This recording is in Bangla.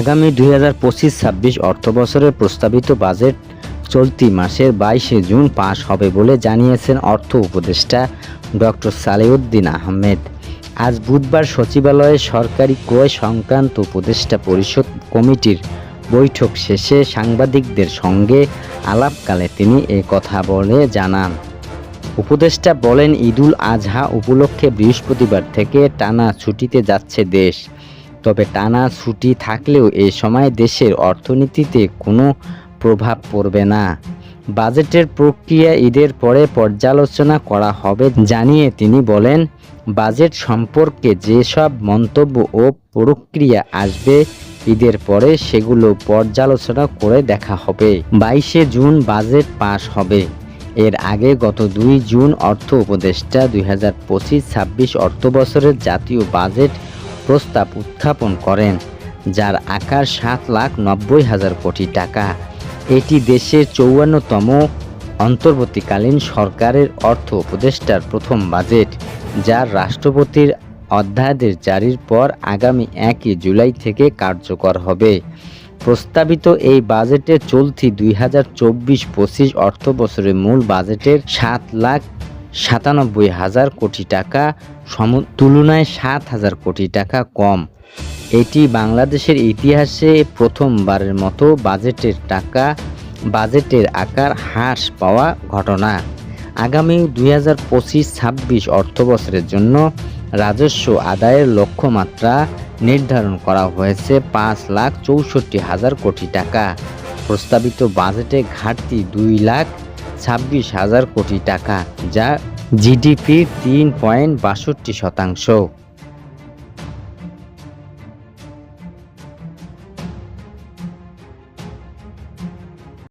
আগামী দুই হাজার পঁচিশ ছাব্বিশ অর্থবছরের প্রস্তাবিত বাজেট চলতি মাসের বাইশে জুন পাশ হবে বলে জানিয়েছেন অর্থ উপদেষ্টা ডক্টর সালেউদ্দিন আহমেদ। আজ বুধবার সচিবালয়ে সরকারি ক্রয় সংক্রান্ত উপদেষ্টা পরিষদ কমিটির বৈঠক শেষে সাংবাদিকদের সঙ্গে আলাপকালে তিনি এ কথা বলে জানান। উপদেষ্টা বলেন, ঈদুল আজহা উপলক্ষে বৃহস্পতিবার থেকে টানা ছুটিতে যাচ্ছে দেশ। তবে টানা ছুটি থাকলেও এ সময় দেশের অর্থনীতিতে কোনো প্রভাব পড়বে না। বাজেটের প্রক্রিয়া ঈদের পরে পর্যালোচনা করা হবে জানিয়ে তিনি বলেন, বাজেট সম্পর্কে যেসব মন্তব্য ও প্রক্রিয়া আসবে ঈদের পরে সেগুলো পর্যালোচনা করে দেখা হবে। বাইশে জুন বাজেট পাশ হবে। এর আগে গত দুই জুন অর্থ উপদেষ্টা দুই হাজার পঁচিশ ছাব্বিশ অর্থবছরের জাতীয় বাজেট প্রস্তাব উত্থাপন করেন, যার আকার সাত লাখ নব্বই হাজার কোটি টাকা। এটি দেশের চৌয়ান্নতম অন্তর্বর্তীকালীন সরকারের অর্থ উপদেষ্টার প্রথম বাজেট, যার রাষ্ট্রপতির অধ্যাদেশ জারির পর আগামী একই জুলাই থেকে কার্যকর হবে। প্রস্তাবিত এই বাজেটে চলতি দুই হাজার চব্বিশ পঁচিশ অর্থ বছরের মূল বাজেটের সাত লাখ সাতানব্বই হাজার কোটি টাকা, সম তুলনায় সাত হাজার কোটি টাকা কম। এটি বাংলাদেশের ইতিহাসে প্রথমবারের মতো বাজেটের টাকা, বাজেটের আকার হ্রাস পাওয়া ঘটনা। আগামী দুই হাজার পঁচিশ ছাব্বিশ অর্থবছরের জন্য রাজস্ব আদায়ের লক্ষ্যমাত্রা নির্ধারণ করা হয়েছে পাঁচ লাখ চৌষট্টি হাজার কোটি টাকা। প্রস্তাবিত বাজেটে ঘাটতি দুই লাখ ছাব্বিশ হাজার কোটি টাকা যা জিডিপির তিন পয়েন্ট বাষট্টি শতাংশ।